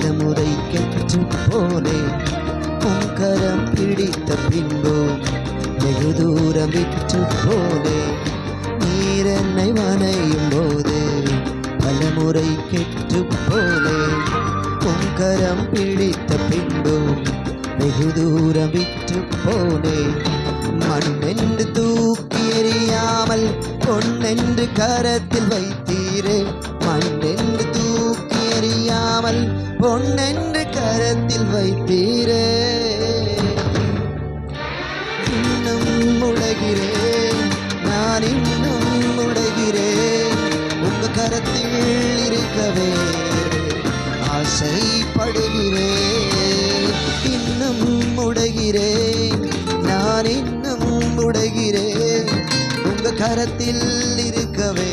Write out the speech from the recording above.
தலைமுறை கெட்டு போனே உங்கரம் பிடித்த பின்போ வெகு தூரம் விட்டு போனே நீரென்னை வனையும் போது பலமுறை கெட்டு போனே உங்கரம் பிடித்த பின்போ வெகு தூரம் விட்டு போனே மண்ணென்று தூக்கி எறியாமல் பொன்னென்று கரத்தில் வைத்தீரே. மண்ணென்று பொன்னென்று கரத்தில் வைத்தீரே இன்னும் உடைகிறேன் நான் இன்னும் உடைகிறேன் உங்க கரத்தில் இருக்கவே ஆசைப்படுகிறேன் இன்னும் உடைகிறேன் நான் இன்னும் உடைகிறேன் உங்க கரத்தில் இருக்கவே